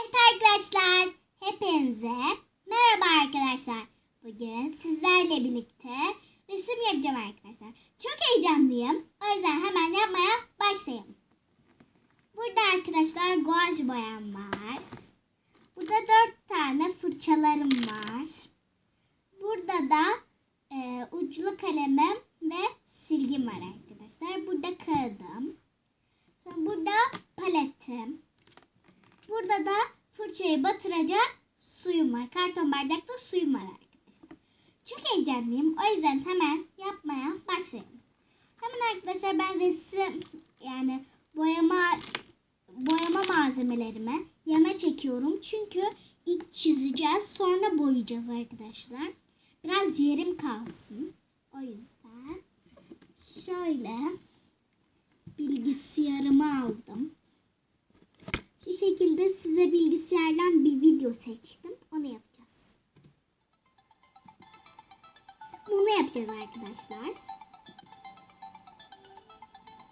Evet arkadaşlar, hepinize merhaba arkadaşlar. Bugün sizlerle birlikte resim yapacağım arkadaşlar. Çok heyecanlıyım. O yüzden hemen yapmaya başlayalım. Burada arkadaşlar guaj boyam var. Burada dört tane fırçalarım var. Burada da e, uçlu kalemim ve silgim var arkadaşlar. Burada kağıdım. Sonra burada paletim. Burada da fırçayı batıracak suyum var. Karton bardakta suyum var arkadaşlar. Çok heyecanlıyım. O yüzden hemen yapmaya başlayalım. Hemen arkadaşlar ben resim yani boyama boyama malzemelerimi yana çekiyorum. Çünkü ilk çizeceğiz sonra boyayacağız arkadaşlar. Biraz yerim kalsın. O yüzden şöyle bilgisayarımı aldım. Şu şekilde size bilgisayardan bir video seçtim. Onu yapacağız. Bunu yapacağız arkadaşlar.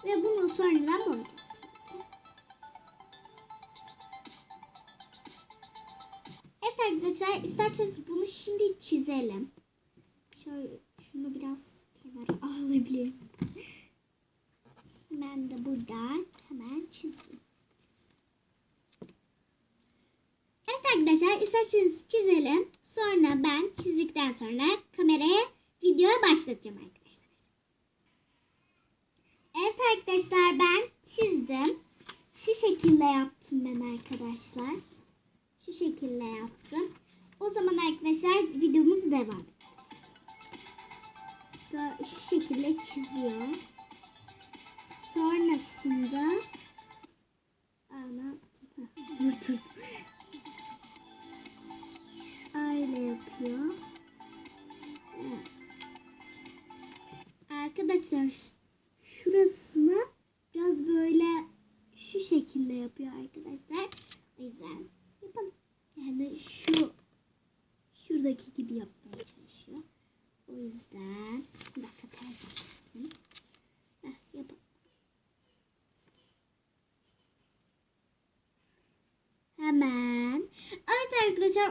Ve bunu sonradan boyayacağız. Evet arkadaşlar isterseniz bunu şimdi çizelim. Şöyle şunu biraz kenara alabilirim. Ben de burada hemen çizeyim. Arkadaşlar isterseniz çizelim. Sonra ben çizdikten sonra kameraya videoya başlatacağım arkadaşlar. Evet arkadaşlar ben çizdim. Şu şekilde yaptım ben arkadaşlar. Şu şekilde yaptım. O zaman arkadaşlar videomuz devam Şu şekilde çiziyor. Sonrasında Ana dur dur. 行。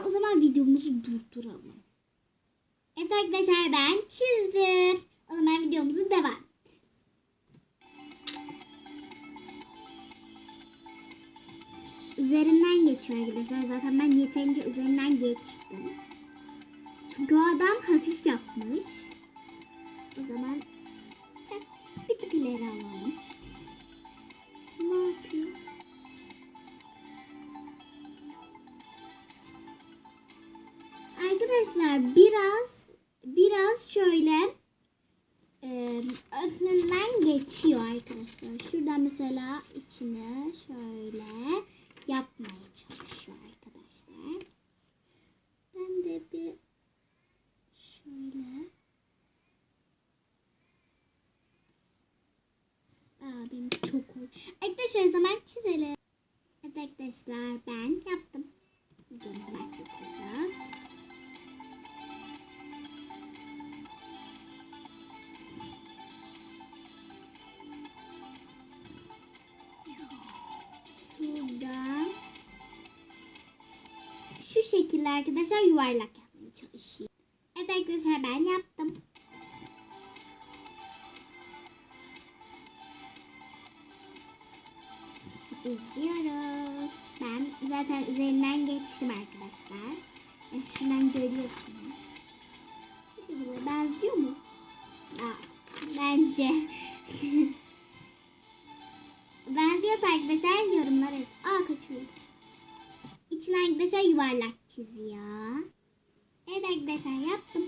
O zaman videomuzu durduralım. Evet arkadaşlar ben çizdim. O zaman videomuzu devam. Üzerinden geçiyor arkadaşlar. Zaten ben yeterince üzerinden geçtim. Çünkü adam hafif yapmış. O zaman bir tık ileri alalım. Ne Arkadaşlar biraz biraz şöyle e, geçiyor arkadaşlar. Şuradan mesela içine şöyle yapmaya çalışıyor arkadaşlar. Ben de bir şöyle benimki çok iyi. Arkadaşlar zaman çizelim. Evet arkadaşlar ben yaptım. Şekilde arkadaşlar yuvarlak yapmaya çalışayım. Evet arkadaşlar ben yaptım. İzliyoruz. Ben zaten üzerinden geçtim arkadaşlar. E, şuradan görüyorsunuz. Bu şekilde benziyor mu? Aa, bence. Benziyorsa arkadaşlar yorumlara. Aa kaçıyor. İçine arkadaşlar yuvarlak çiziyor. Evet arkadaşlar yaptım.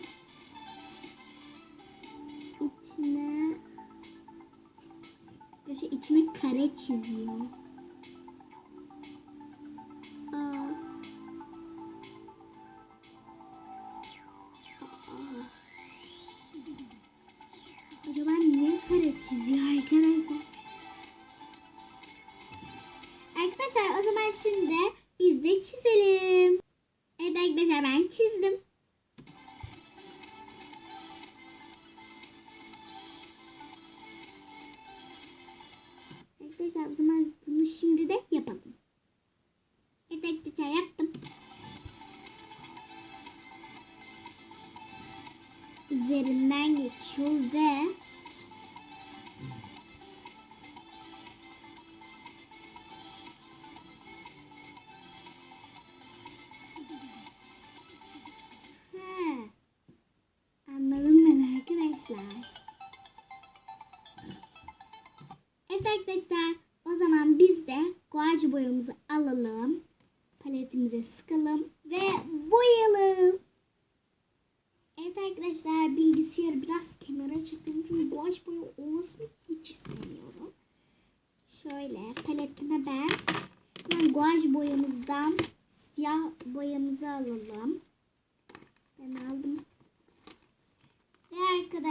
İçine arkadaşlar içine kare çiziyor. Acaba niye kare çiziyor arkadaşlar? Arkadaşlar o zaman şimdi biz de çizelim. Arkadaşlar ben çizdim. Arkadaşlar o zaman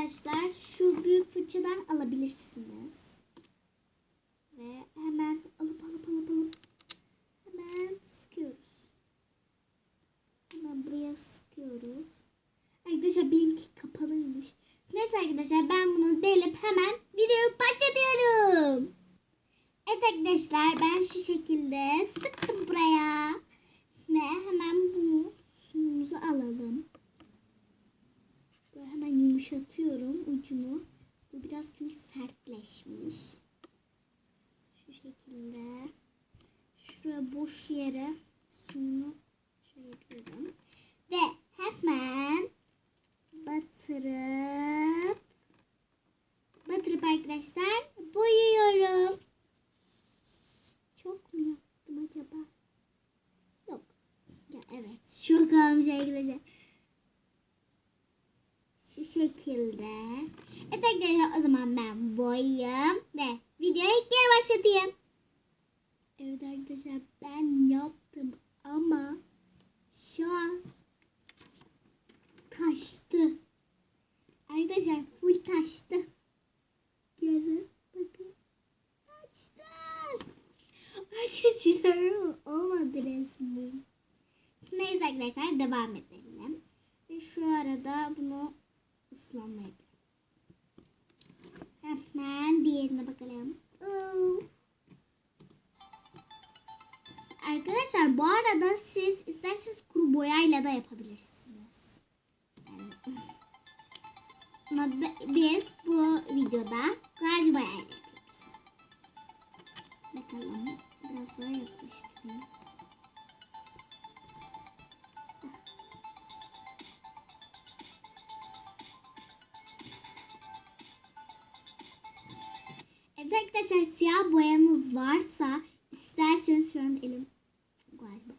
arkadaşlar şu büyük fırçadan alabilirsiniz. Ve hemen alıp alıp alıp alıp hemen sıkıyoruz. Hemen buraya sıkıyoruz. Arkadaşlar benimki kapalıymış. Neyse arkadaşlar ben bunu delip hemen videoyu başlatıyorum. Evet arkadaşlar ben şu şekilde sıktım buraya. Ve hemen bunu suyumuzu alalım. Böyle hemen yumuşatıyorum ucunu. Bu biraz çünkü sertleşmiş. Şu şekilde. Boş yere suyunu şöyle yapıyorum. Ve hemen batırıp batırıp arkadaşlar boyuyorum. Çok mu yaptım acaba? Yok. Ya evet. Şu kalmış arkadaşlar. Şu şekilde. Evet arkadaşlar o zaman ben boyayım ve videoyu geri başlatayım. Evet arkadaşlar ben yaptım ama şu an taştı. Arkadaşlar full taştı. Görün bakın. Taştı. Arkadaşlar olmadı resmi. Neyse arkadaşlar devam edelim. Ve şu arada bunu ıslanma yapıyorum. Hemen diğerine bakalım. Oo. Arkadaşlar bu arada siz isterseniz kuru boyayla da yapabilirsiniz. Ama bi- biz bu videoda guaj boyayla yapıyoruz. Bakalım biraz daha yaklaştırayım. Evet arkadaşlar siyah boyanız varsa isterseniz şu an elim galiba.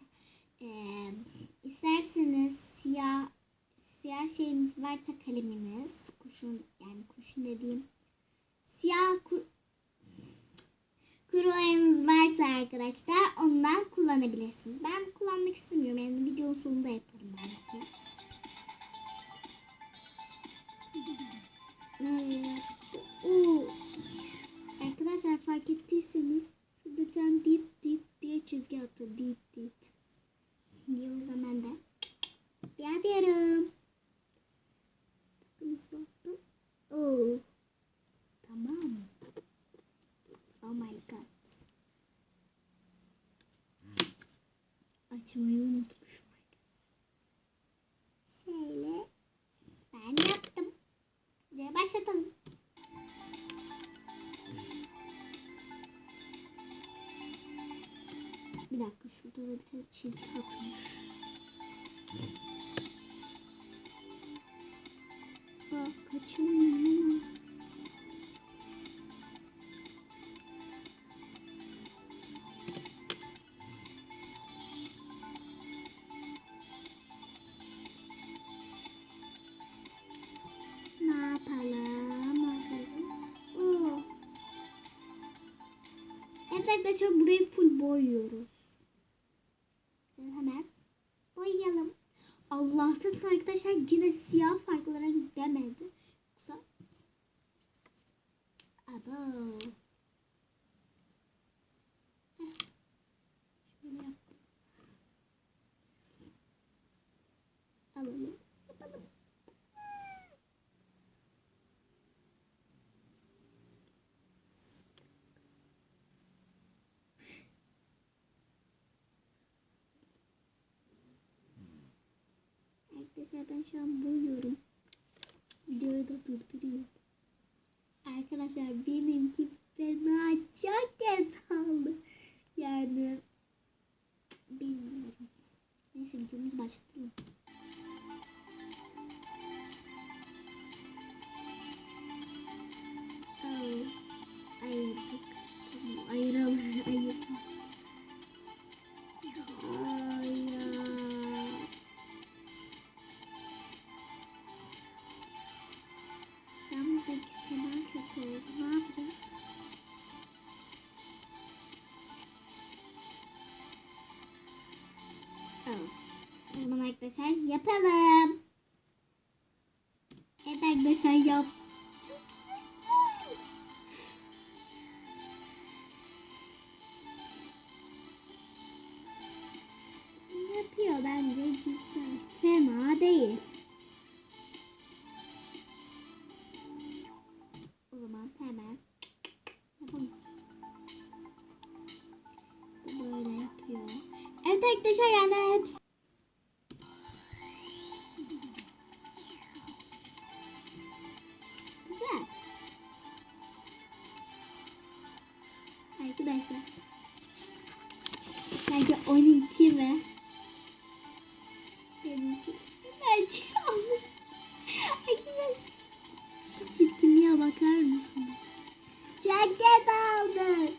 Ee, isterseniz siyah siyah şeyiniz varsa kaleminiz kuşun yani kuşun dediğim siyah kur, kuru boyanız varsa arkadaşlar ondan kullanabilirsiniz. Ben kullanmak istemiyorum yani videonun sonunda yaparım belki. Oo. Arkadaşlar fark ettiyseniz şurada bir tane dit dit diye çizgi attı. Dit dit. Diye o yüzden ben ya diyorum. Bakın nasıl. Oo. Tamam. Oh my god. Açmayı unutmuşum. Şöyle ben yaptım. Ve başlatalım. Bir dakika şurada da bir tane çizgi atmış. Aa, kaçırmıyorum ama. Ne yapalım? Evet arkadaşlar burayı full boyuyoruz. Mesela yine Mesela ben şu an boyuyorum. Videoyu da durduruyorum. Arkadaşlar benimki fena çok yatalı. Yani bilmiyorum. Neyse videomuz başlayalım. Arkadaşlar yapalım. Evet arkadaşlar yap. Yapıyor bence güzel. Fena değil. Ceket aldı.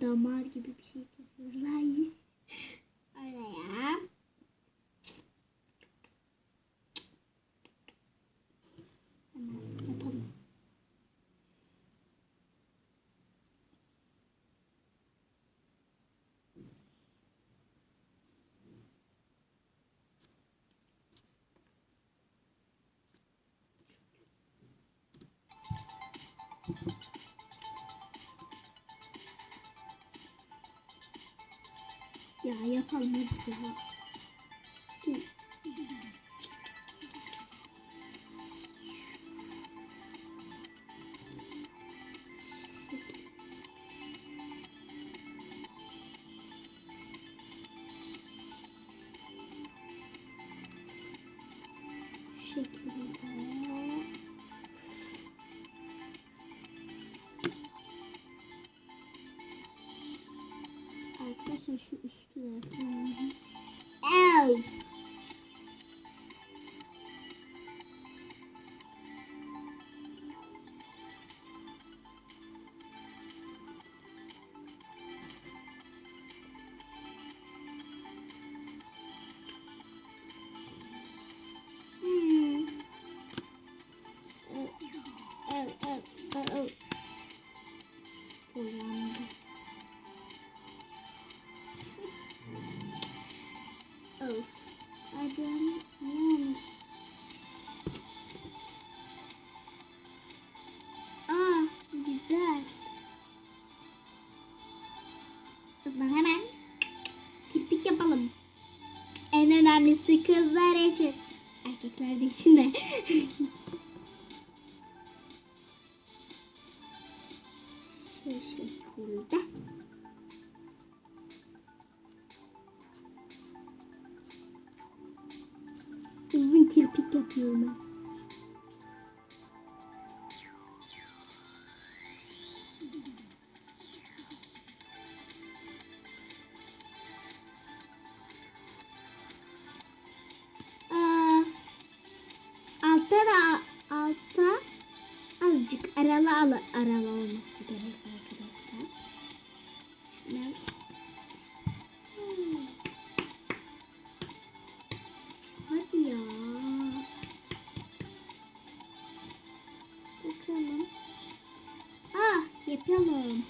Damar gibi bir şey çiziyoruz. Hayır. Oraya. Hemen yapalım. Ya yapalım hadi ya. Hı. Önemlisi kızlar için. Erkekler de için de. Şu şekilde. Uzun kirpik yapıyorum ben. Bakalım. Ah yapalım.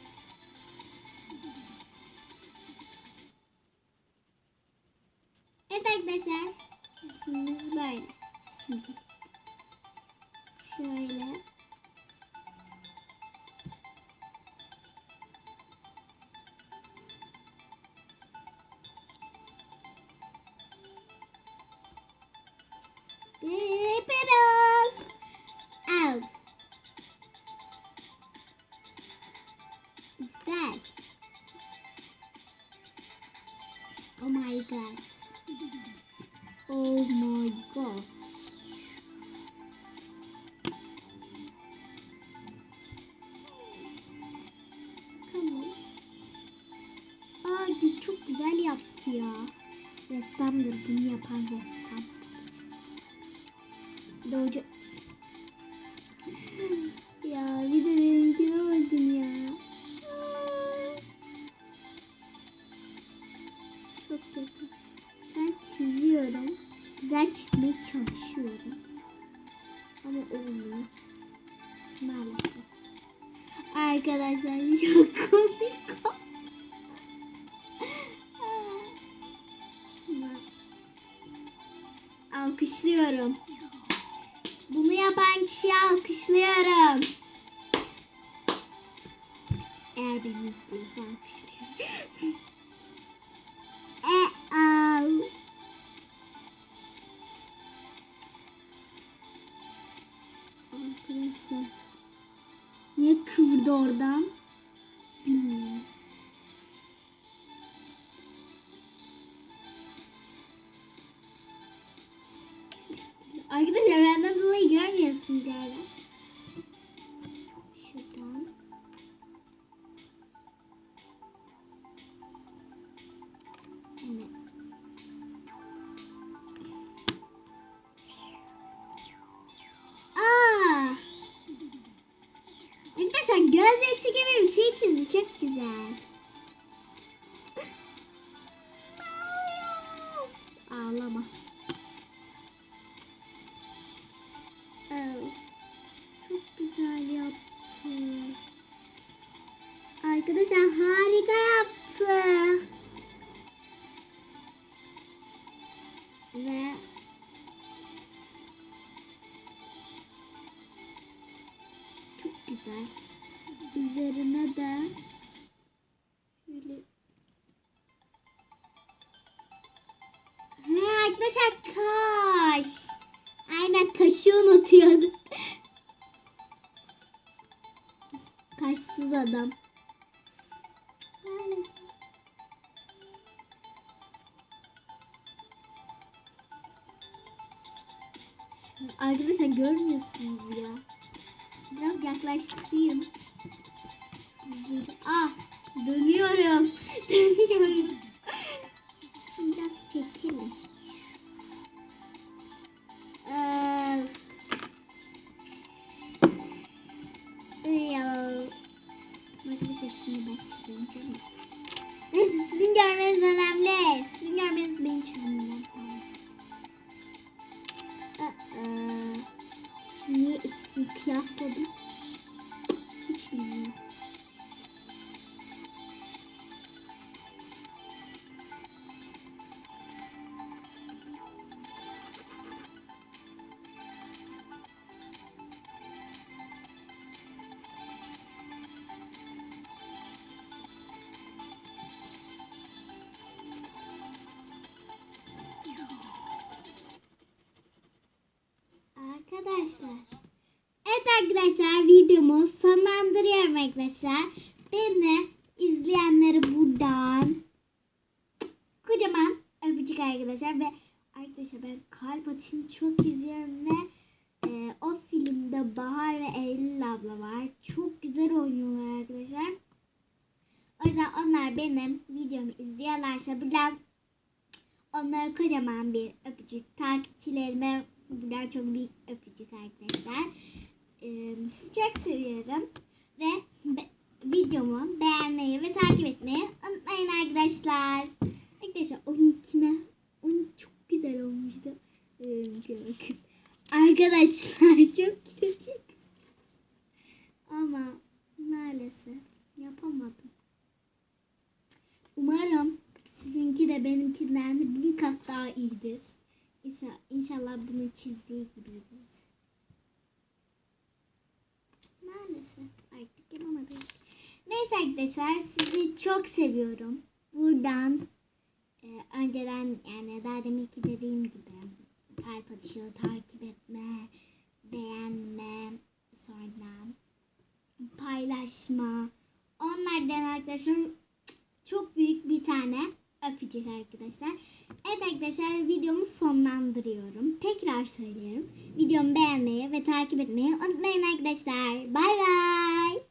Oh my god. Çok güzel yaptı ya. Ressamdır bunu yapan ressam. Doğucu. Çalışıyorum. Ama olmuyor. Maalesef. Arkadaşlar çok komik. Alkışlıyorum. Bunu yapan kişiyi alkışlıyorum. Eğer beni izliyorsa alkışlıyorum. Kıvırdı oradan? Bilmiyorum. Arkadaşlar benden dolayı görmüyorsunuz yani. Yaptı. Ve çok güzel. Üzerine de şöyle Ha, arkadaşlar kaş. Aynen kaşı unutuyordum. Kaşsız adam. Görmüyorsunuz ya. Biraz yaklaştırayım. Ah dönüyorum. Dönüyorum. Şimdi biraz çekelim. Ee. Arkadaşlar şimdi ben çizemeyeceğim. Neyse sizin görmeniz önemli. Sizin görmeniz benim çizimimden. İkisini kıyasladım? Hiç bilmiyorum. Arkadaşlar. Arkadaşlar videomu sonlandırıyorum arkadaşlar. Beni izleyenleri buradan kocaman öpücük arkadaşlar ve arkadaşlar ben kalp atışını çok izliyorum ve e, o filmde Bahar ve Eylül abla var. Çok güzel oynuyorlar arkadaşlar. O yüzden onlar benim videomu izliyorlarsa buradan onlara kocaman bir öpücük. Takipçilerime buradan çok büyük öpücük arkadaşlar. Sizi çok seviyorum. Ve be- videomu beğenmeyi ve takip etmeyi unutmayın arkadaşlar. Arkadaşlar onunkine onun çok güzel olmuştu. Arkadaşlar çok küçük. Ama maalesef yapamadım. Umarım Sizinki de benimkinden de bir kat daha iyidir. İnşa- İnşallah bunun çizdiği gibidir. Maalesef artık yapamadım. Neyse arkadaşlar sizi çok seviyorum. Buradan e, önceden yani daha deminki dediğim gibi kalp atışı takip etme, beğenme, sonra paylaşma. Onlardan arkadaşlar çok büyük bir tane öpücük arkadaşlar. Evet arkadaşlar videomu sonlandırıyorum. Tekrar söylüyorum. Videomu beğenmeyi ve takip etmeyi unutmayın arkadaşlar. Bay bay.